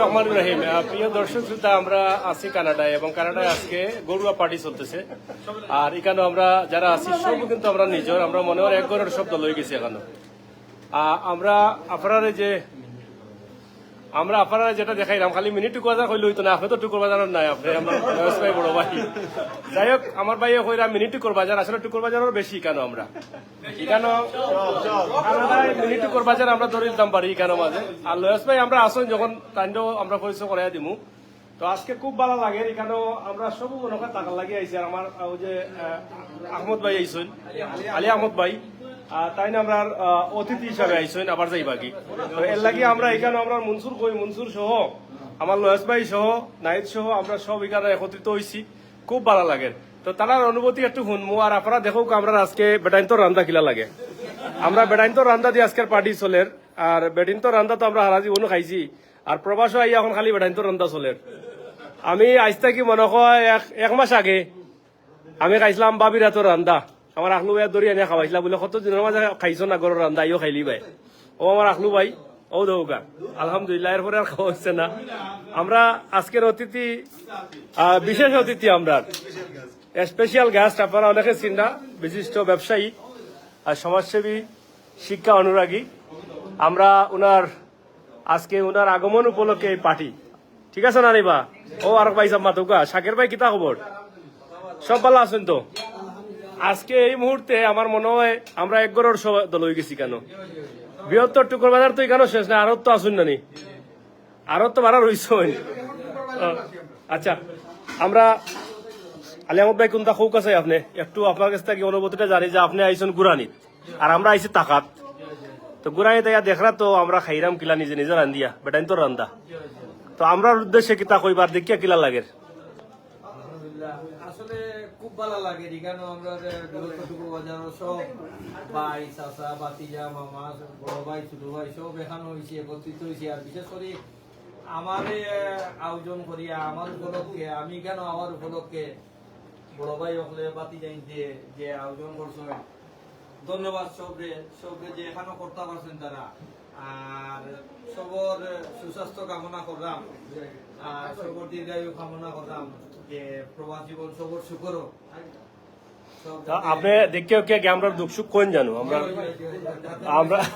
রহমান রহিম। প্রিয় দর্শক শ্রোতা, আমরা আছি কানাডায় এবং কানাডায় আজকে গরুয়া পার্টি চলতেছে। আর এখানে আমরা যারা আছি, সব কিন্তু আমরা নিজের, আমরা মনে হয় এক ঘরের শব্দ লই গেছি এখানে। আমরা আপনারা যে আমরা আপনারা যেটা দেখাইলাম, খালি মিনি টুকু বাজার হইলে হইতো না, আপনি তো টুকুর বাজার নাই, আপনি ভাই বড় ভাই। যাই হোক, আমার ভাই কইরা মিনি টুকুর বাজার, আসলে টুকুর বাজারের বেশি কেন আমরা? এখানে কানাডায় মিনি টুকুর বাজার আমরা ধরে দিতাম পারি এখানে মাঝে? আর লয়েস ভাই, আমরা আসুন, যখন কান্ড আমরা পরিচয় করাই দিমু। তো আজকে খুব ভালো লাগে, এখানেও আমরা সব মনে করেন টাকা লাগিয়ে আইছি। আর আমার ওই যে আহমদ ভাই আইসুন আলী আহমদ ভাই। তাই না আমরা অতিথি হিসাবে আইসুন আবার যাই বাকি। তো এর লাগে আমরা এখানে আমরা মনসুর কই, মনসুর সহ, আমার লয়েস ভাই সহ নাইট সহ, আমরা সব এখানে একত্রিত হইছি। খুব ভালো লাগে। তো তার অনুভূতি একটু শুনমু আর আপনারা দেখো আমরা আজকে বেটাইন তো রান্দা কিলা লাগে। আমরা বেটাইন তো রান্দা দিয়ে আজকের পার্টি চলের, আর বেটিন তো রান্দা তো আমরা হারা জীবনও খাইছি, আর প্রবাসও আই এখন খালি বেটাইন তো রান্দা চলের। আমি আজ থাকি মনে হয় এক মাস আগে, আমি খাইছিলাম বাবির হাতের রান্দা। আমার আখলু ভাই দরি এনে খাওয়াইছিলাম বলে, কত দিনের মাঝে খাইছো না গরুর রান্দা ইও খাইলি ভাই। ও আমার আখলু ভাই ও দৌকা আলহামদুলিল্লাহ এরপরে আর খাওয়া হচ্ছে না। আমরা আজকের অতিথি বিশেষ অতিথি আমরা। স্পেশাল গেস্ট আপনারা অনেকে চিন্তা বিশিষ্ট ব্যবসায়ী আর সমাজসেবী, শিক্ষা অনুরাগী। আমরা ওনার আজকে ওনার আগমন উপলক্ষে এই পার্টি। ঠিক আছে না, নিবা? ও আর ভাই সাম্মা তোকা শাকের ভাই, কিতা খবর সব ভালো আছেন তো? আজকে এই মুহূর্তে আমার মনে হয় আমরা এক গড়ের সবাই দল হয়ে গেছি কেন? বৃহত্তর টুকুর বাজার তো এখানেও শেষ না আরও তো আসুন না নি আরও তো বাড়া রইছ আচ্ছা আমরা আলী আহমদ ভাই কোনটা খুব কাছে আপনি? একটু আপনার কাছ থেকে অনুভূতিটা জানি যে আপনি আইসন গুরানি আর আমরা আইসি তাকাত। তো গুরানি তাইয়া দেখরা তো আমরা খাইরাম কিলা নিজে নিজে রান্দিয়া বেটাইন তো রান্দা। তো আমরা উদ্দেশ্যে কিতা কইবার, দেখিয়া কিলা লাগে? আলহামদুলিল্লাহ। আসলে খুব ভালো লাগে আমরা সব ভাই বাতিজা মামা, বড় ভাই, ছোট ভাই, সব এখানে হয়েছে একত্রিত হয়েছে আর বিশেষ করে আমার আয়োজন করিয়া আমার উপলক্ষে, আমি কেন আমার উপলক্ষে বড় ভাই হলে বাতি যাই যে যে আয়োজন করছেন ধন্যবাদ সবরে সবরে যে এখানে করতে পারছেন তারা। আর সবর সুস্বাস্থ্য কামনা করলাম। আর সবর দীর্ঘায়ু কামনা করলাম যে প্রবাস জীবন সবর সুখর আপনি দেখিয়া কে আমরা দুঃখ সুখ কোন জানো? আমরা আমরা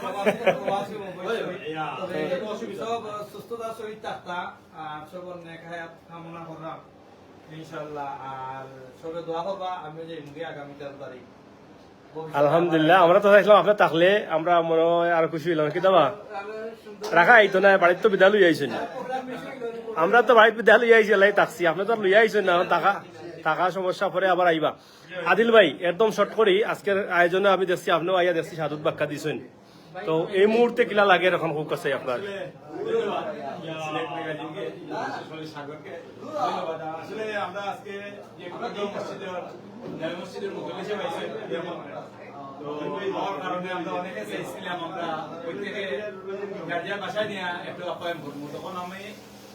সব সুস্থতার সহিত থাকতা। আর সবর নেক হায়াত কামনা করলাম। ইনশাল্লাহ আর সবে দোয়া করবা আমি যে আগামী তেরো তারিখ। আলহামদুলিল্লাহ, আমরা তো চাইছিলাম আপনার থাকলে আমরা মনে হয় আরও খুশি হইলাম, কি দাবা? রাখা আইতো না বাড়িতে তো বিদ্যালয় আইসেন আমরা তো বাড়িতে বিদ্যালয় আইসি লাই তাকছি আপনি তো লুই আইছেন না টাকা টাকা সমস্যা পরে আবার আইবা। আদিল ভাই, একদম শর্ট করি, আজকের আয়োজনে আমি দেখছি, আপনিও আইয়া দেখছি সাধুত বাক্কা দিছেন। তো এই মুহূর্তে কিলা লাগে এখন খুব কাছে আপনার?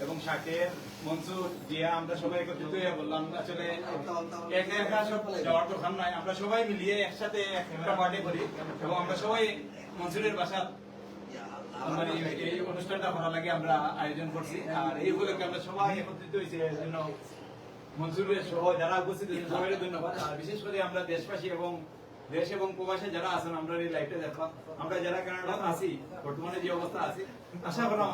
এবং শাকের মনসুর জিয়া আমরা সবাই একত্রিত হয়ে বললাম আসলে একা একা সব যাওয়ার দোকান নাই আমরা সবাই মিলিয়ে একসাথে একটা পার্টি করি এবং আমরা সবাই মনসুরের বাসা। মানে এই অনুষ্ঠানটা ভালো লাগে আমরা আয়োজন করছি। আর এই উপলক্ষে আমরা সবাই একত্রিত হয়েছি জন্য মনসুরের সহ যারা উপস্থিত ধন্যবাদ। আর বিশেষ করে আমরা দেশবাসী এবং দেশ এবং প্রবাসে যারা আছেন, আমরা এই লাইভটা দেখবা আমরা যারা কানাডা আছি, বর্তমানে যে অবস্থা আছে, আশা করা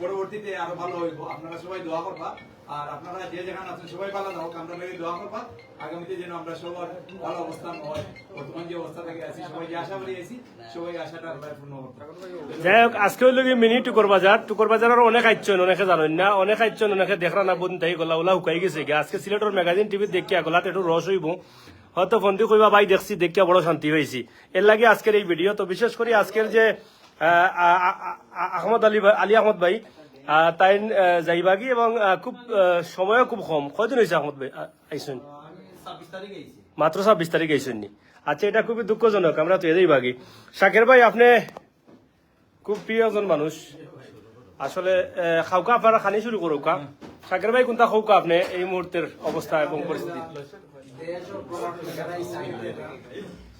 পরবর্তীতে আরও ভালো হইব। আপনারা সবাই দোয়া করবা। আর আপনারা যে যেখানে আছেন সবাই ভালো হোক আমরা লাগে দোয়া করবা। আগামীতে যেন আমরা সবার ভালো অবস্থান হয়, বর্তমান যে অবস্থা থেকে, আছি, সবাই যে আশা করি আছি, সবাই আশাটা আল্লাহ পূর্ণ যাই হোক, আজকে হইল মিনি টুকর বাজার। টুকর বাজারের অনেক আইচন, অনেকে জানেন না, অনেক আইচন, অনেকে দেখরা না, বোন তাই গলা ওলা শুকাই গেছে আজকে সিলেটর ম্যাগাজিন টিভি দেখিয়া গলাত একটু রস হইব। হয়তো ফোনটি কইবা, ভাই, দেখছি, দেখিয়া বড় শান্তি হয়েছি এর লাগে আজকের এই ভিডিও। তো বিশেষ করে আজকের যে আহমদ আলী আলী আহমদ ভাই তাই যাইবাগি এবং খুব সময়ও খুব কম। কয়দিন হয়েছে আহমদ ভাই আইসুন? মাত্র ছাব্বিশ তারিখ আইসুননি আচ্ছা এটা খুবই দুঃখজনক, আমরা তো এদেই বাগি। শাকের ভাই, আপনি খুব প্রিয়জন মানুষ। আসলে খাওকা আপনারা খানি শুরু করুকা শাকের ভাই, কোনটা খাওকা আপনি এই মুহূর্তের অবস্থা এবং পরিস্থিতি?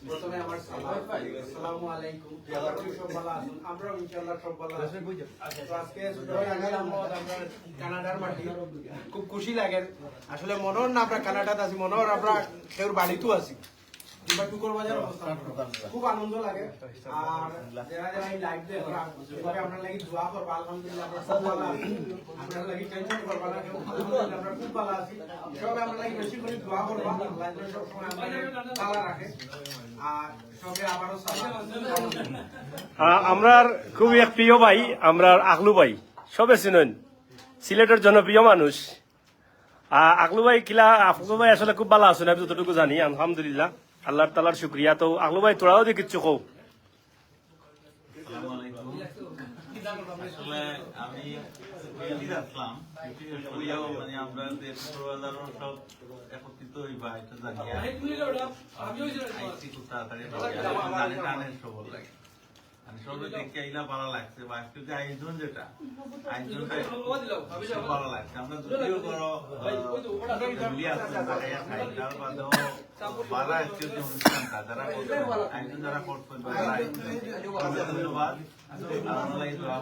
প্রথমে আমার সালাম আসসালামু আলাইকুম। সব ভালো আছেন আমরাও ইনশাআল্লাহ সব ভালো আছি আজকে কানাডার মাটি। খুব খুশি লাগে। আসলে মনোর না আমরা কানাডাতে আছি মনোর আমরা কেউর বাড়িতেও আছি। কিংবা টুকর খুব আনন্দ লাগে। আর যারা যারা এই লাইভ আমরা লাগি দোয়া করবা, আলহামদুলিল্লাহ, আমরা আছি। আমরা লাগি টেনশন করবা না আমরা খুব ভালো আছি। সবাই আমরা লাগি বেশি করে দোয়া করবা সব সময় ভালো রাখে। আর আমরার খুবই এক প্রিয় ভাই আমরার আকলু ভাই। সবে চিনেন, সিলেটের জনপ্রিয় মানুষ। আকলু ভাই, কিলা আকলু ভাই আসলে খুব ভালো আছেন, আমি যতটুকু জানি, আলহামদুলিল্লাহ। আল্লাহ তালার শুক্রিয়া। তো আলো ভাই তোরাও যে কিচ্ছু আমি মানে আমরা যে একত্রিত হইবা এটা জানি তাড়াতাড়ি আমি সবে দেখে আইলা ভালো লাগছে বা আজকে যে আয়োজন যেটা আয়োজনটা ভালো লাগছে আমরা যদিও আছে ভালো আজকে যে অনুষ্ঠানটা যারা আয়োজন যারা করছেন ধন্যবাদ আমরা এই দোয়া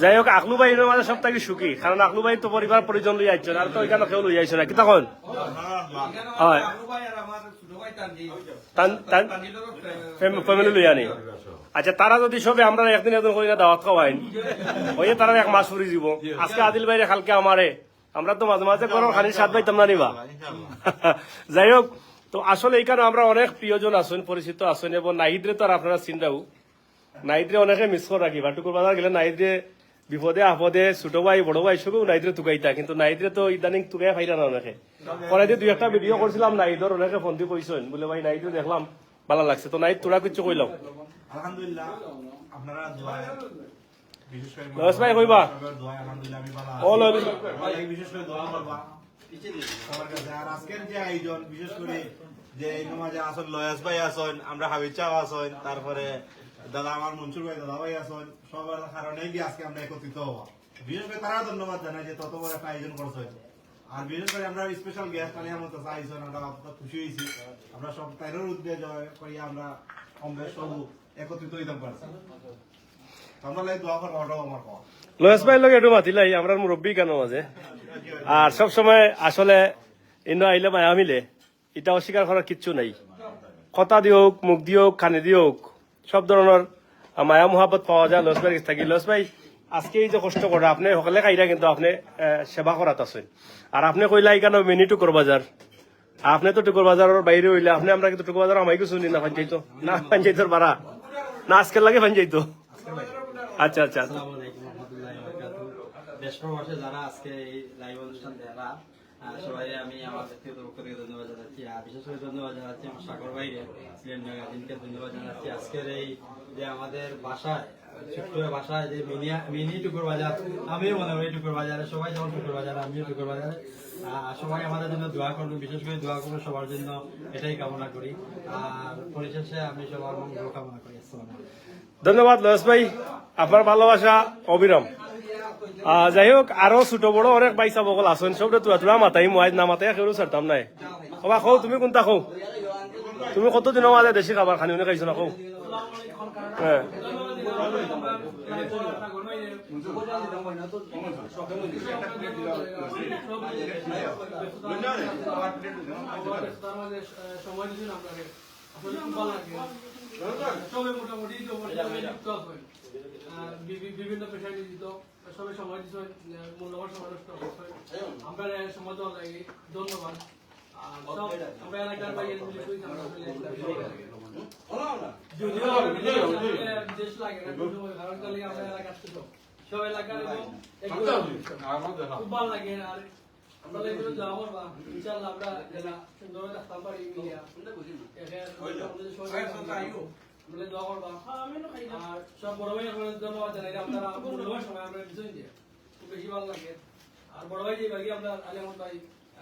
যাই হোক আকলু ভাই মাঝে সব থেকে সুখী কারণ আকলু ভাই তো পরিবার পরিজন লই আইছেন আর তো এখানে কেউ লই আইছে না কি তখন ভাই ভাই ফ্যামিলি লই আনি। আচ্ছা তারা যদি সবে আমরা একদিন একদিন করে না দাওয়াত খাওয়াইন ওই তারা এক মাস ফুরি দিব। আজকে আদিল ভাইরে কালকে আমারে আমরা তো মাঝে মাঝে গরম খানির স্বাদ পাইতাম না নিবা। যাই হোক তো আসলে এখানে আমরা অনেক প্রিয়জন আছেন পরিচিত আছেন এবং নাহিদরে তো আর আপনারা চিন্তাও। নাহিদরে অনেকে মিস করে রাখি বাটুকুর বাজার গেলে নাহিদরে বিপদে আপদে ছোট ভাই বড় ভাই সবেও নাহিদরে তুকাইতা কিন্তু নাহিদরে তো ইদানিং তুকাই ফাইরা না অনেকে। পরে দুই একটা ভিডিও করছিলাম নাহিদর অনেকে ফোন দিয়ে কইছেন বলে ভাই নাহিদরে দেখলাম ভালো লাগছে। তো নাহিদ তোরা কিছু কইলাম। আলহামদুলিল্লাহ আপনারা দোয়া বিশেষ করে ভাই কইবা? বিশেষ করে দোয়া করবা। আমরা তারপরে দাদা আমার মনসুর ভাই, দাদা ভাই আসন, সবার আজকে আমরা একত্রিত হওয়া বিশেষ করে তারা ধন্যবাদ জানাই যে তত বড় একটা আয়োজন করছেন আর বিশেষ করে আমরা স্পেশাল গেস্ট চাইছেন আমরা অত্যন্ত খুশি হয়েছি। আমরা সব আমরা সব একত্রিত হইতে পারছি। লয়েস ভাই লোক একটু মাতিলাই আমরা মুরব্বী কেন মাঝে? আর সব সময় আসলে ইন্ন আইলে মায়া মিলে, এটা অস্বীকার করার কিচ্ছু নাই। কথা দিওক মুখ দিওক খানি দিওক সব ধরনের মায়া মহাবত পাওয়া যায় লস ভাই থাকি। লস ভাই, আজকে এই যে কষ্ট করে আপনি সকলে খাইরা কিন্তু আপনি সেবা করাত আছেন। আর আপনি কইলা এখানে মিনি টুকুর বাজার। আপনি তো টুকুর বাজারের বাইরে হইলে, আপনি আমরা কিন্তু টুকুর বাজার আমাকে শুনি না পঞ্চায়েত না পঞ্চায়েতের বাড়া। না আজকের লাগে পঞ্চায়েত আচ্ছা আচ্ছা। সবাই আমি আমাদের আমিও মনে করি টুকুর বাজারে, সবাই যেমন টুকুর বাজার, আমিও টুকুর বাজারে। সবাই আমাদের জন্য দোয়া করবেন বিশেষ করে দোয়া করবেন সবার জন্য এটাই কামনা করি। আর পরিশেষে আমি সবার মঙ্গল কামনা করি। আসসালামু ধন্যবাদ লয়েস ভাই আপনার ভালোবাসা অবিরাম যাই হোক আরও ছোট বড় অনেক বাইসা বকল আছেন সব তুলা তুলা মাতাই মই না মাতাই কেউ ছাড়তাম নাই কবা কও তুমি কোনটা কও তুমি কত দিনের মাঝে দেশি খাবার খানি খাইছো না কও হ্যাঁ সবাই মোটামুটি বিভিন্ন পেশায় নিয়োজিত। সবাই সময় দিচ্ছেন মূল্যবান সময় নষ্ট করছেন আমরা সময় লাগে ধন্যবাদ সব আমরা এলাকার বাইরে লাগে না আমরা সব এলাকার এবং খুব ভালো লাগে আর আমরা লাগে যাওয়ার বা ইনশাআল্লাহ আমরা যারা থাকতে পারি দোয়া করবা আর সব বড় ভাই আপনাদের ধন্যবাদ জানাই আপনারা মূল্যবান সময় আমরা বিজয় দিয়ে খুব বেশি ভালো লাগে। আর বড় ভাই যে বাকি আমরা আলী আহমদ ভাই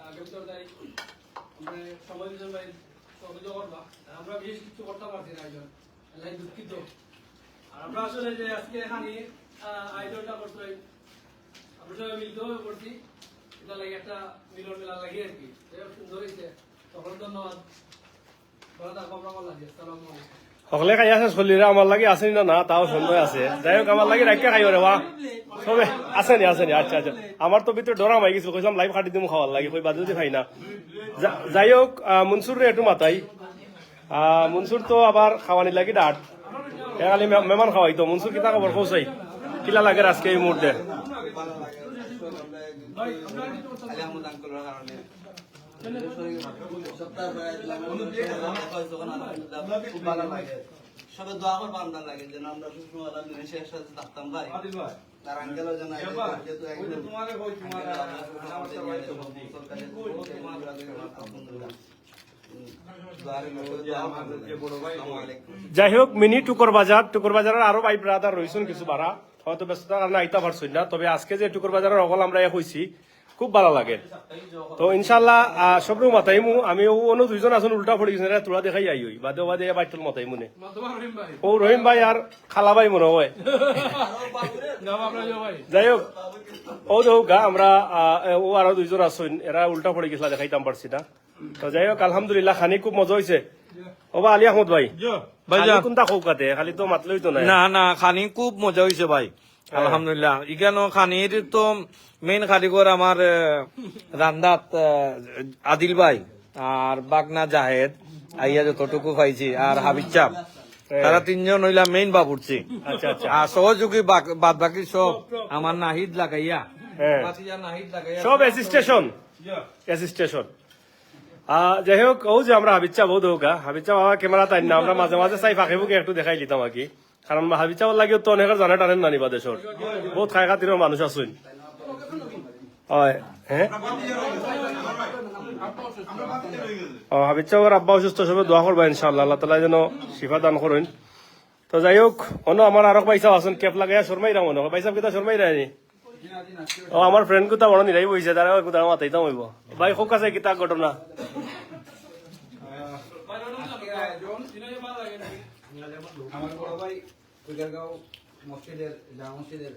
আমরা সময় দিয়েছেন ভাই সহযোগিতা করবা। আমরা বেশ কিছু করতে পারছি না একজন আল্লাহ দুঃখিত। আর আমরা আসলে যে আজকে এখানে আয়োজনটা করতে আমরা সবাই মিলিত হয়ে করছি। লাগে একটা মিলন মেলা লাগে আর কি। সুন্দর হয়েছে সকল ধন্যবাদ। সকলে খাই আছে, চলিরা আমার লাগে আছে না না, তাও সন্দেহ আছে। যাই হোক, আমার লাগে রাখিয়া খাইও রে, বা। সবে আছে নি আছে নি আচ্ছা আচ্ছা। আমার তো ভিতরে ডরা মাই গেছিল কইলাম লাইভ কাটি দিম খাওয়ার লাগে, কই বাদ যদি খাই না। যাই হোক মনসুর রে, একটু মাতাই। মনসুর তো আবার খাওয়ানি লাগি ডাট। এ খালি মে- মেহমান খাওয়াই তো। মনসুর কিতা খবর কৌসাই কিলা লাগে আজকে এই মুহূর্তে? সবে দোয়া করব লাগে যেন আমরা থাকতাম ভাই যাই হোক, মিনি টুকর বাজার টুকর বাজারের আরও ভাই ব্রাদার রয়েছেন কিছু বাড়া হয়তো ব্যস্ততার কারণে আইতা পারছই না, তবে আজকে যে টুকর বাজারের অকল আমরা হইছি, খুব ভালো লাগে। তো ইনশাল্লাহ সবরু মাতাইমু আমি অন্য দুইজন আছেন উল্টা পড়ে গেছেন তোরা দেখাই আই হই। বাদে বাদে বাইতুল মাতাইমু নে ও রহিম ভাই আর খালা ভাই মনে হয়। যাই হোক, ও দেখো গা, আমরা ও আরও দুইজন আছেন এরা উল্টা পড়ে গেছিলা দেখাইতাম পারছি না। তো যাই হোক, আলহামদুলিল্লাহ খানি খুব মজা হয়েছে ও বা আলী আহমদ ভাই। কোনটা কৌকাতে খালি তো মাতলই তো নাই। না না খানি খুব মজা হয়েছে ভাই। আলহামদুলিল্লাহ। ইখানো খানির তো মেইন কারিগর আমার রান্দাত আদিল ভাই আর বাগনা জাহেদ। আইয়া যতটুকু পাইছি আর হাবিব চাপ। তারা তিনজন হইলা মেইন বাবুরছি আচ্ছা আচ্ছা। আর সহযোগী বাদ বাকি সব আমার নাহিদ লাগাইয়া। হ্যাঁ। নাহিদ লাগাইয়া সব অ্যাসিস্টেশন অ্যাসিস্টেশন যাই হোক ও যে আমরা হাবিচ্ছা বহুত হোক হাবিচ্ছা বাবা ক্যামেরা তাই না, আমরা মাঝে মাঝে চাই ফাঁকে ফুকে একটু দেখাই দিতাম আর কি কারণ হাবিচ্ছা লাগিও তো অনেকের জানে টানেন না নিবা দেশর বহুত খাই খাতিরও মানুষ আছেন হয় আব্বা অসুস্থ দান তো যাই হোক অন্য আমার আরও পয়সা আছেন কেপ লাগাইয়া শর্মাই রাম মনে পয়সা কিতা শর্মাই রায়নি ও আমার ফ্রেন্ড কোথা বড় নিরাই বইছে তারা কোথা মাতাইতাম হইব ভাই হোক আছে কিতা ঘটনা? আমার বড় ভাই। কুইগারগাঁও মসজিদের জামা মসজিদের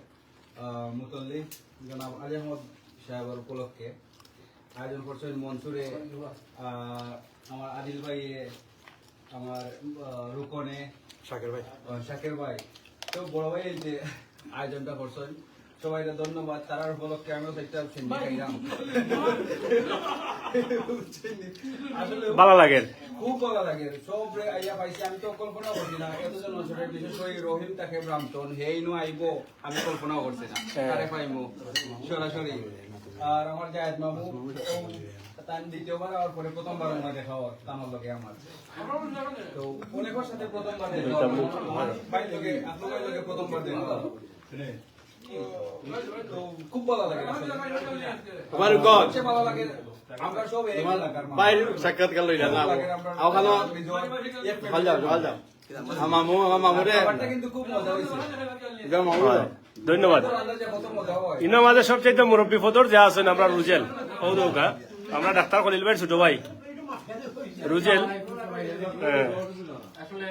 মুতল্লি জনাব আলী আহমদ সাহেবের উপলক্ষে আয়োজন করছেন মনসুরে আহ, আমার আদিল ভাই আমার আহ, রুকনে শাকের ভাই শাকের ভাই। তো বড় ভাই যে আয়োজনটা করছেন সবাইকে ধন্যবাদ। তারার উপলক্ষে আমিও তো একটা সিন্ডি খাইলাম। আসলে ভালো লাগে। খুব ভালো লাগে। সব আইয়া পাইছি আমি তো কল্পনা করছি না। এতজন বিশেষ করে রহিম তাকে ব্রাহ্মণ হেই নু আইব আমি কল্পনাও করছি না। তারে পাইমু? সরাসরি। আর আমার জায়দ মামু তার দ্বিতীয়বার আর পরে প্রথমবার আমার দেখা হওয়ার তানোর লগে আমার। তো অনেকের সাথে প্রথমবার দেখা হওয়ার। ভাই লগে আপনার লগে প্রথমবার দেখা খুব ভালো লাগে আসলে। সবচেয়ে ভালো লাগে আমরা সব। বাইর সাক্ষাৎকার লইলা না। আওখানো ভালো যাও ভালো যাও আমার মামু আমার মামু রে। খাবারটা কিন্তু খুব মজা হয়েছে ইগা মামু। রে। ধন্যবাদ। ইনো মাঝে সবচাইতে মুরব্বী ফদর যা আছেন আমরা রুজেল। ও আমরা ডাক্তার খলিল ভাই ছোট ভাই। রুজেল। হ্যাঁ। আসলে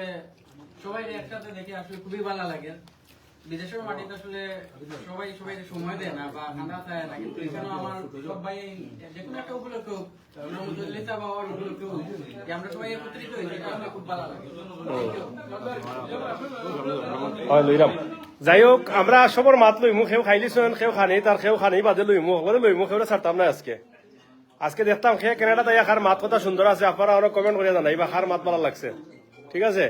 সবাই একসাথে দেখে আসলে খুবই ভালো লাগে। বিদেশের মাটিতে আসলে সবাই সবাই সময় দেয় না বা খানা খায় না কিন্তু এখানে আমার সবাই যে কোনো একটা উপলক্ষ হোক, আমরা মুসল্লিতা বা আমার উপলক্ষ আমরা সবাই একত্রিত আমার খুব ভালো লাগে। যাই হোক আমরা সবর মাত লইমু খেউ খাইলিছেন খেউ খানি তার খেউ খানি বাদে লইমু সকলে লইমু খেউরে ছাড়তাম না আজকে। আজকে দেখতাম খেয়ে কেনাডা তাই খার মাত কথা সুন্দর আছে আপনারা অনেক কমেন্ট করে জানাই বা খার মাত ভালো লাগছে। ঠিক আছে?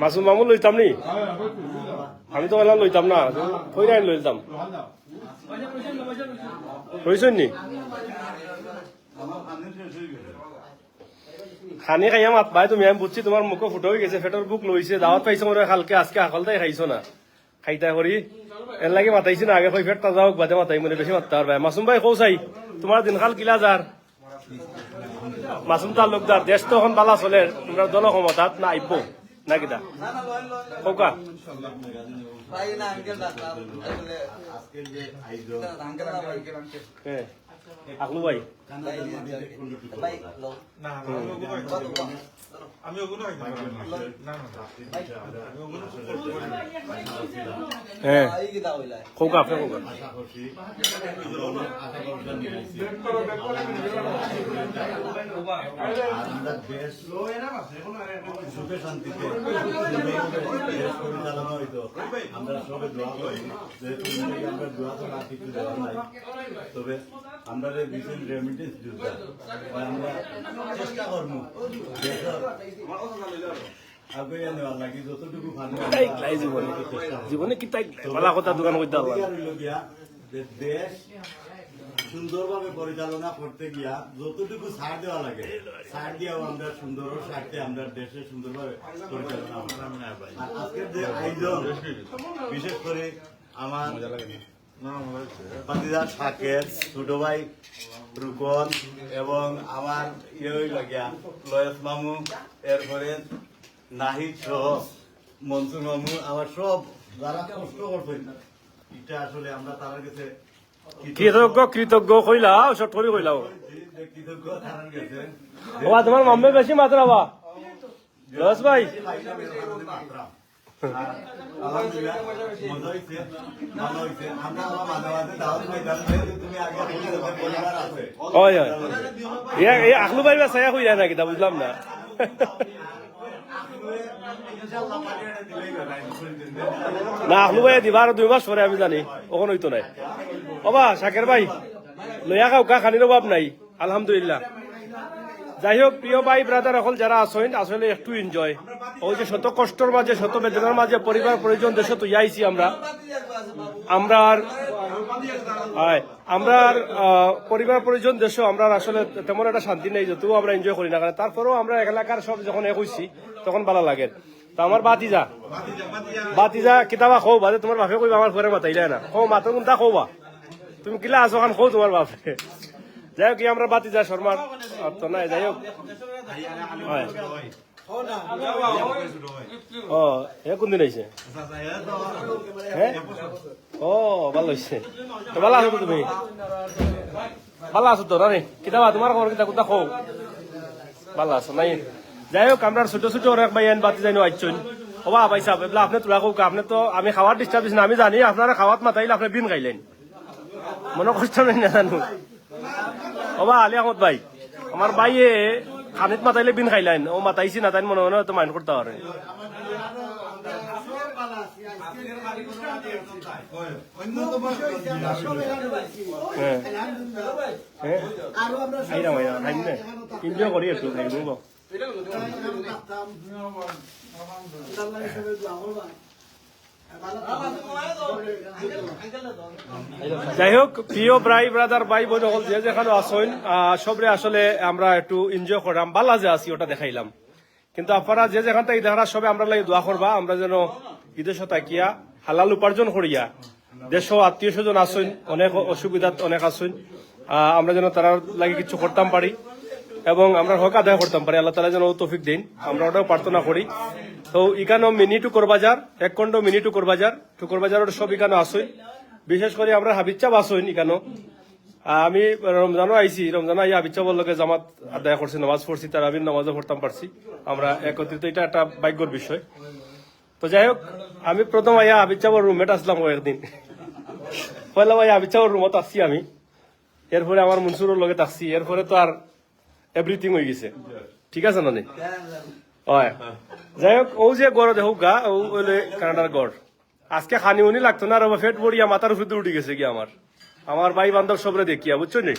মাসুম মামুন লইতাম নি? আমি তো বললাম লইতাম না। কই রাইন লইতাম রইছেন নি? খানি খাইয়া মাত ভাই তুমি আমি বুঝছি তোমার মুখে ফুটো হয়ে গেছে ফেটর বুক লইছে দাওয়াত পাইছো মনে কালকে আজকে হাকলটাই খাইছো না। খাইতা করি এর লাগে মাতাইছি না, আগে ফেট তাজা হোক বাদে মাতাই মনে বেশি মাততে পারবে মাসুম ভাই কৌ চাই তোমার দিনকাল কিলা যার মাসুম তালুকদার দেশ তো এখন বালা চলে তোমরা দল ক্ষমতাত না আইব না কিতা? কৌকা আকলু ভাই। আমি ওগুলো করি। হ্যাঁ। খোকা আপনি খোকা আমরা সুখে শান্তিতে দেশ পরিচালনা হইতো। আমরা সবে দোয়া করি। যেহেতু আমরা দোয়া তো নাই। তবে আমরা যে বিশেষ আমরা চেষ্টা করব সুন্দরভাবে পরিচালনা করতে গিয়া যতটুকু ছাড় দেওয়া লাগে ছাড় দিয়েও আমরা সুন্দর স্বার্থে আমরা দেশে সুন্দরভাবে পরিচালনা আজকের যে আয়োজন, বিশেষ করে আমার ভাতিজা শাকের ছোট ভাই রুকন এবং আমার ইয়ে হইল গিয়া লয়েস মামু এরপরে নাহিদ সহ মনসুর মামু আমার সব যারা কষ্ট করছেন এটা আসলে আমরা তার কাছে কৃতজ্ঞ। কৃতজ্ঞ কইলাও শর্ট করে কইলাও কৃতজ্ঞ তার কাছে। তোমার মাম্মে বেশি মাত্রা বা লস ভাই। আকলু ভাই বা সায়া হইয়া নাকি তা বুঝলাম না। না আকলু ভাই দিবার দুই মাস পরে আমি জানি ওখানে হইতো নাই। বাবা শাকের ভাই লইয়া খাও কা খানির অভাব নাই, আলহামদুলিল্লাহ। যাই হোক প্রিয় ভাই ব্রাদার সকল যারা আছেন আসলে একটু এনজয় ওই যে শত কষ্টর মাঝে শত বেদনার মাঝে পরিবার পরিজন দেশে তো ইয়াইছি আমরা। আমরা আর আমরা আর, পরিবার পরিজন দেশে আমরা আসলে তেমন একটা শান্তি নেই যতও আমরা এনজয় করি না কারণ তারপরেও আমরা এলাকার সব যখন এক হইছি তখন ভালো লাগে। তো আমার বাতি যা বাতি যা কিতাবা খো বাদে তোমার বাপে কইবা আমার ঘরে মাতাইলে না। খো মাতো কোনটা খোবা তুমি কিলা আছো খান খো তোমার বাপে। যাই হোক আমরা বাতি যা শর্মার অর্থ নাই যাই হোক। হয় ও এ কোন দিন আইছে? হ্যাঁ? ও ভালো হইছে। তো ভালো আছো তুমি? ভালো আছো তো রানি কিতাবা তোমার খবর কিতা কোথা খো ভালো আছো নাই। যাই হোক আমরা ছোট ছোট অনেক ভাইয়ান বাতি জানি আইছুন ওবা ভাই সাহেব এগুলা আপনি তোলা হোক আপনি তো আমি খাওয়ার ডিস্টার্ব দিচ্ছি না আমি জানি আপনারা খাওয়াত মাতাইলে আপনি বিন খাইলেন। মনে কষ্ট নেই না জানো? ওবা আলী আহমদ ভাই আমার ভাইয়ে খানিত মাতাইলে বিন খাইলেন ও মাতাইছি না তাই মনে মনে তো মাইন্ড করতে পারে আইরাম আইরাম খাইম নে এনজয় করি খাইব যাই হোক প্রিয় ভাই ব্রাদার ভাই বোন সকল যে যেখানে আসেন সবরে আসলে আমরা একটু এনজয় করলাম বালা যে আছি, ওটা দেখাইলাম। কিন্তু আপনারা যে যেখান থেকে দেখা সবে আমরা লাগে দোয়া করবা, আমরা যেন বিদেশ তাকিয়া হালাল উপার্জন করিয়া দেশ আত্মীয় স্বজন আসুন অনেক অসুবিধা অনেক আসুন আমরা যেন তারা লাগে কিছু করতাম পারি। এবং আমরা হক আদায় করতাম, পারি আল্লাহ তালা যেন ও তৌফিক দিন। আমরা ওটাও প্রার্থনা করি। তো ইকানো মিনি টুকর বাজার এক কন্ড মিনি টুকর বাজার টুকর বাজারের সব ইকানো আসুন বিশেষ করে আমরা হাবিচ্চাপ আসুন ইকানো। আমি রমজানও আইছি। রমজানও আই হাবিচ্চাপর লোকে জামাত আদায় করছি, নামাজ পড়ছি তার আমি নামাজও পড়তাম, পারছি। আমরা একত্রিত, এটা একটা ভাগ্যর বিষয়। তো যাই হোক, আমি প্রথম আইয়া হাবিচ্চাপর রুমমেট আসলাম ও একদিন পয়লা ভাই হাবিচ্চাপর রুমত আসছি আমি। এরপরে আমার মনসুরের লগে থাকছি। এরপরে তো আর এভরিথিং হয়ে গেছে। ঠিক আছে না নি? হয়। যাই হোক ও যে গড় দেখো গা ও হইলে কানাডার গড়। আজকে খানি উনি লাগতো না আর ফেট বড়িয়া মাথার উপরে উঠে গেছে কি আমার। আমার ভাই বান্ধব সবরে দেখিয়া বুঝছ নি?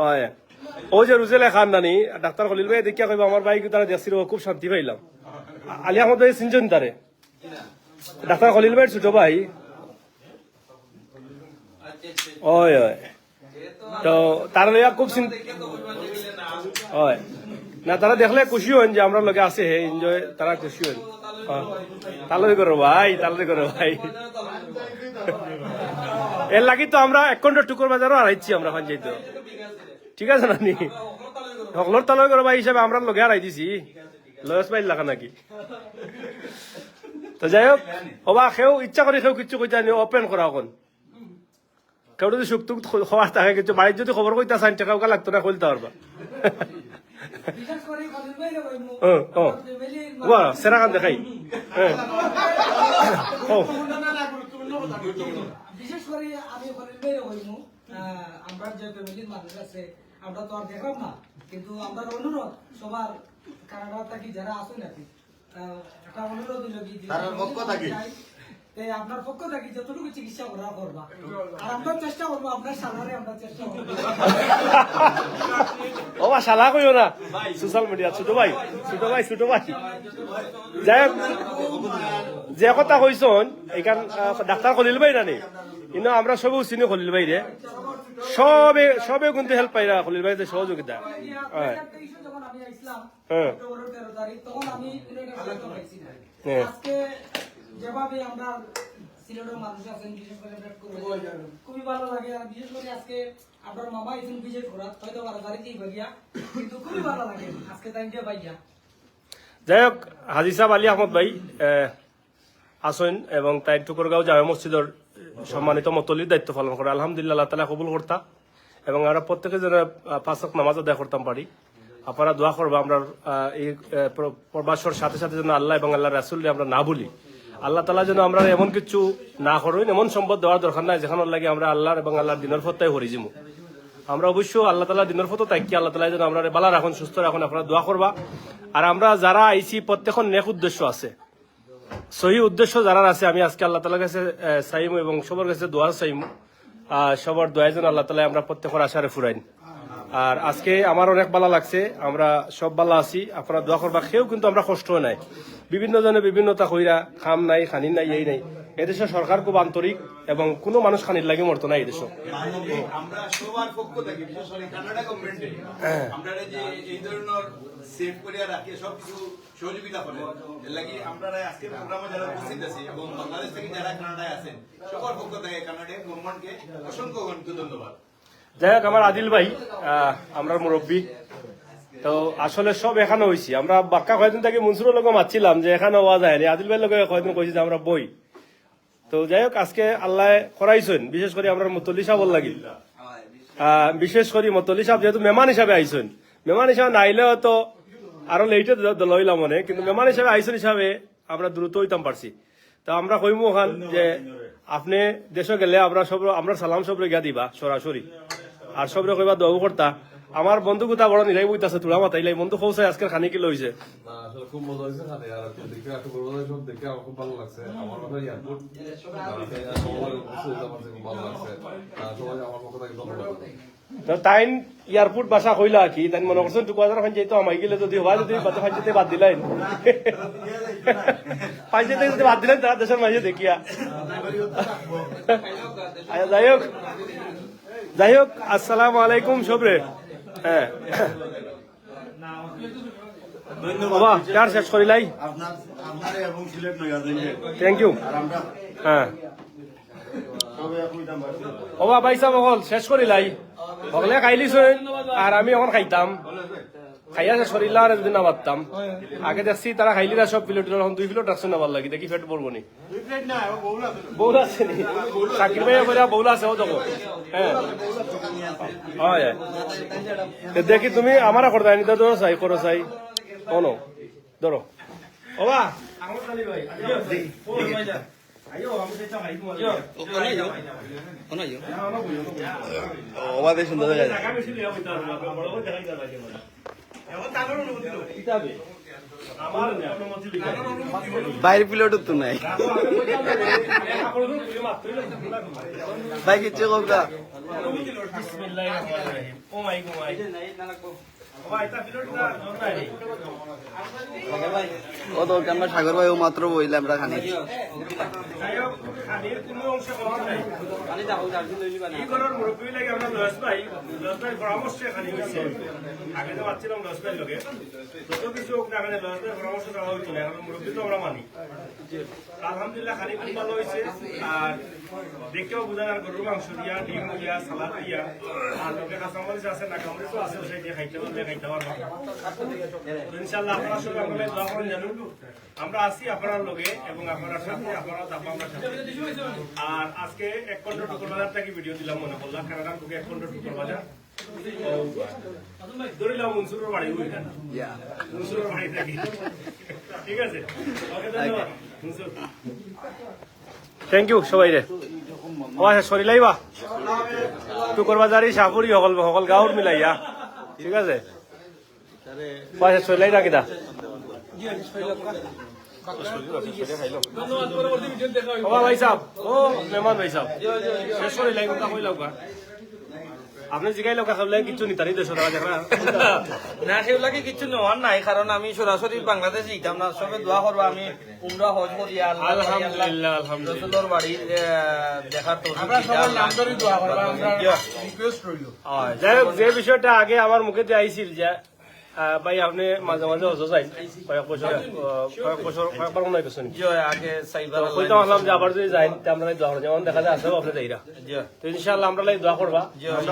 হয়। ও যে রুজেলে খান নানি ডাক্তার খলিল ভাই দেখিয়া কইব আমার ভাই তারা দেখছি খুব শান্তি পাইলাম। আলী আহমদ ভাই চিনছেন তারে। ডাক্তার খলিল ভাই ছোট ভাই। ওই ওই তো তার লইয়া খুব না, তারা দেখলে খুশি হন যে আমরা লগে আছে এনজয় তারা খুশি হন তালই করো ভাই তালই করো ভাই। এর লাগি তো আমরা এক ঘণ্টা টুকুর বাজারও হারাইছি আমরা পঞ্চায়েত ঠিক আছে নানি সকলের তালই করো ভাই হিসাবে আমরা লগে হারাই দিছি। লয়স পাইল লাগা নাকি? তো যাই হোক, হবা, সেও ইচ্ছা করে সেও কিচ্ছু কইতা নি ওপেন করা এখন কেউ যদি সুখ টুক খবর থাকে কিছু বাড়ির যদি খবর কইতা চান টাকা লাগতো না খুলতে পারবা। সেরা কান দেখাই। হ্যাঁ বিশেষ করে আমি আমরা যে ফ্যামিলির মানুষ আছে আমরা তো আর দেখলাম না। কিন্তু আমরা অনুরোধ সবার কানাডা থাকি যারা আছেন নাকি একটা অনুরোধ যে- পক্ষ থাকি। তে আপনার পক্ষ থাকি যতটুকু চিকিৎসা করা করবা। আর আমরা চেষ্টা করব আপনার সালারে আমরা চেষ্টা করব। ও বা শালা কইও না সোশ্যাল মিডিয়া ছোট ভাই ছোট ভাই ছোট ভাই। যাই হোক, যে কথা কইছন এখান আহ, ডাক্তার খলিল ভাই না কিন্তু আমরা সবেও চিনি খলিল ভাই রে। সবে সবে কিন্তু হেল্প পাই না খলিল ভাই যে সহযোগিতা। হ্যাঁ। যখন আমি আইছিলাম হ্যাঁ। যেভাবে আমরা সিলেটের মানুষ আছেন বিশেষ করে খুবই ভালো লাগে। আর বিশেষ করে আজকে আপনার মামা এসেন হয়তো বারো তারিখেই ভাগিয়া কিন্তু খুবই ভালো লাগে। আজকে তাই যে পাইয়া। যাই হোক হাজি সাহেব আলী আহমদ ভাই আসেন এবং তাই টুকুরগাঁও জামে মসজিদের সম্মানিত মতলির দায়িত্ব পালন করে। আলহামদুলিল্লাহ আল্লাহ তালা কবুল করতা। এবং আমরা প্রত্যেকে যেন আহ, পাঁচ ওয়াক্ত নামাজ আদায় করতাম পারি। আপনারা দোয়া করব আমরা এই প্রবাসর সাথে সাথে যেন আল্লাহ এবং আল্লাহ রাসুল আমরা না বলি আল্লাহ তালা যেন আমরা এমন কিছু না করুন, এমন সম্পদ দেওয়ার দরকার নাই যেখানে লাগে আমরা আল্লাহর এবং আল্লাহর দিনের ফত্তায় হরি যাব। আমরা অবশ্য আল্লাহ তালা দিনের ফটো তাই আল্লাহ তালা যেন আমরা বালা রাখুন, সুস্থ রাখুন, আপনারা দোয়া করবা। আর আমরা যারা আইছি প্রত্যেকের নেক উদ্দেশ্য আছে। সহি উদ্দেশ্য যারা আছে, আমি আজকে আল্লাহ তালার কাছে চাইমু এবং সবার কাছে দোয়ার চাইমু। সবার দোয়া যেন আল্লাহ তালা আমরা প্রত্যেকের আশারে ফুরাইন। আর আজকে আমার অনেক ভালো লাগছে আমরা সব ভালো আছি আপনারা দোয়া করবা কেউ কিন্তু আমরা কষ্ট নাই। বিভিন্ন জনে বিভিন্নতা কইরা খাম নাই খানি নাই এই নাই। এদেশে সরকার খুব আন্তরিক এবং কোনো মানুষ খানির লাগে মরতো না এই দেশে। আমরা সবার পক্ষ থেকে বিশেষ করে কানাডা গভর্নমেন্টে আমরা যে এই ধরনের সেভ করিয়া রাখি সবকিছু সহযোগিতা করে। এর লাগি আমরা আজকে প্রোগ্রামে যারা উপস্থিত আছি এবং বাংলাদেশ থেকে যারা কানাডায় আছেন সবার পক্ষ থেকে কানাডা গভর্নমেন্টকে অসংখ্য অসংখ্য ধন্যবাদ। যাই হোক আমার আদিল ভাই আমরা মুরব্বী। তো আসলে সব এখানে হয়েছি আমরা বাক্কা কয়েকদিন থেকে মনসুরের লোক মারছিলাম যে এখানে হওয়া যায়নি আদিল ভাইয়ের লোক কয়েকদিন কইছি যে আমরা বই। তো যাই হোক আজকে আল্লাহ করাইছেন বিশেষ করে আমরা মতলি সাহর লাগি। আহ, বিশেষ করে মতলি সাহেব যেহেতু মেহমান হিসাবে আইসেন মেহমান হিসাবে না আইলেও তো আরও লেটে লইলাম মনে কিন্তু মেহমান হিসাবে আইসেন হিসাবে আমরা দ্রুত হইতাম পারছি। তো আমরা কইমু ওখান যে আপনি দেশে গেলে আমরা সব আমরা সালাম সব গিয়া দিবা সরাসরি। আর সবরে কইবা দোয়া করতা আমার বন্ধু কোথা বড় নিরাই বইতাছে তুলা মাতাইলাই বন্ধু কৌসাই আজকের খানি কি লইছে খুব মজা হয়েছে খানে আর দেখে এত বড় বড় সব দেখে আমার খুব ভালো লাগছে। আমার কথা এয়ারপোর্ট ভালো লাগছে সবাই আমার তো তাইন এয়ারপোর্ট বাসা কইলা কি? তাই মনে করছেন টুকু হাজার খান যাইতো আমাই গেলে যদি হওয়া যদি বাচ্চা ফাঁচিতে বাদ দিলেন ফাঁচিতে যদি বাদ দিলেন তারা দেশের মাঝে দেখিয়া। আচ্ছা, যাই হোক। যাই হোক আসসালাম আলাইকুম সবরে। হ্যাঁ। বাবা চার শেষ করিলাই? থ্যাংক ইউ হ্যাঁ। ওবা পাইছা বকল শেষ করিলাই। বকলে খাইলিছই আর আমি এখন খাইতাম। খাইয়া শেষ করিলা আর একদিন নামাতাম আগে দেখছি তারা খাইলি না সব প্লেট এখন দুই প্লেট রাখছে নাবার লাগি দেখি ফেট পড়ব নি। দুই প্লেট না এবং বহুল আছে বউল আছে নি? সাকিব ভাই করে বউল আছে ও দেখো। হ্যাঁ। দেখি তুমি আমার করতে আনি ধরো চাই করো চাই ও নো ধরো। ওবা আমার কালি ভাই আইও আমি সেটা খাইবো অবাধে সুন্দর বাইরে প্লেট তো নাই। ভাই কিচ্ছু কবলা ও মাই গো মাই ও ভাই তা বিলটা জোনাই ও তো আমরা সাগর ভাই ও মাত্র বইলাম আমরা খানি। আলহামদুলিল্লাহ, খানি খুব ভালো হয়েছে। আর দেখেও বোঝা গরুর মাংস দিয়া, ডিম দিয়া সালাদ আর লোকে কাঁচামরিচ আছে না কামরিচ আছে ওই দিয়ে খাইতে পারবে খাইতে পারবে। ইনশাল্লাহ আপনারা সবাই আমাকে দোয়া করেন জানুন আমরা আছি আপনার লগে এবং আপনার সাথে আপনারা থাকব আমরা সাথে। আর আজকে এক পনেরো টুকুর বাজার থেকে ভিডিও দিলাম মনে করলাম কানাডার বুকে এক পনেরো টুকুর বাজার। ধরিলাম মনসুরের বাড়ি ওইখানে মনসুরের বাড়ি থাকি। ঠিক আছে? ওকে ধন্যবাদ। মনসুর। থ্যাংক ইউ সবাই রে আমার সরি লাইবা। তু করবা যারি সাপুরি সকল সকল গাঁর মিলাইয়া। ঠিক আছে? পয়সা সরি লাই রাখি দা ধন্যবাদ পরবর্তী ভিডিও দেখা হবে ও ভাই সাহেব ও, মেহমান ভাই সাহেব শেষ করে লাই কথা কই লাউকা আপনি জিগাই লাউকা খাবলে কিছু নিতারি দেশ না সেগুলাকে কিছু নেওয়ার নাই কারণ আমি সরাসরি বাংলাদেশ ইতাম না সবে দোয়া করব আমি উমরা হজ করি আলহামদুলিল্লাহ আলহামদুলিল্লাহ। রসুলোর বাড়ি দেখার তো আমরা সবার নাম ধরে দোয়া। করব আমরা রিকোয়েস্ট রইল যাই হোক যে বিষয়টা আগে আমার মুখে আইছিল যে ভাই আপনি মাঝে মাঝে হজো যাই কয়েক বছর কয়েক বছর কয়েকবার মনে গেছেন আগে যে আবার যদি যাই আমরা দোয়া করব যেমন দেখা যায় আসবে আপনি যাইরা তো ইনশাআল্লাহ আমরা লাই দোয়া করবা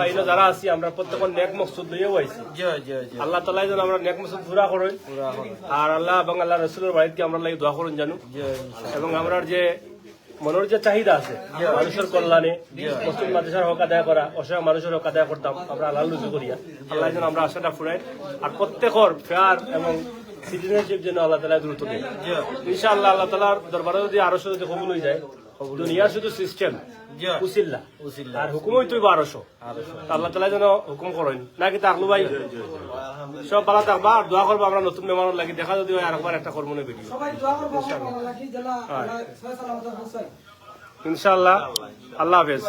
আমরা যারা আছি আমরা প্রত্যেকের নেক মকসুদ লইয়াও আইছি আল্লাহ তালা যেন আমরা নেক মকসুদ পুরা আর আল্লাহ এবং আল্লাহ রসুলের বাড়িতে আমরা লাই দোয়া করুন জানু। এবং আমরা যে মনের যে চাহিদা আছে মানুষের কল্যাণে মুসলিম মাদ্রাসার হক আদায় করা অসহায় মানুষের হক আদায় করতাম আমরা আল্লাহ রুজু করিয়া আল্লাহ যেন আমরা আশাটা ফুরাই। আর প্রত্যেকর ফেয়ার এবং সিটিজেনশিপ যেন আল্লাহ তালা দ্রুত দেয়। ইনশাআল্লাহ আল্লাহ তালার দরবারে যদি আরও যদি কবুল হয়ে যায় দুনিয়ার শুধু সিস্টেম উসিল্লা। আর হুকুমই তুই বারোশো। আল্লাহ তালা যেন হুকুম করেন। নাকি তাকলু ভাই সব ভালো থাকবা আর দোয়া করব আমরা নতুন মেহমানের লাগি। দেখা যদি আর আরেকবার একটা কর্ম ভিডিও। ইনশাল্লাহ আল্লাহ হাফেজ।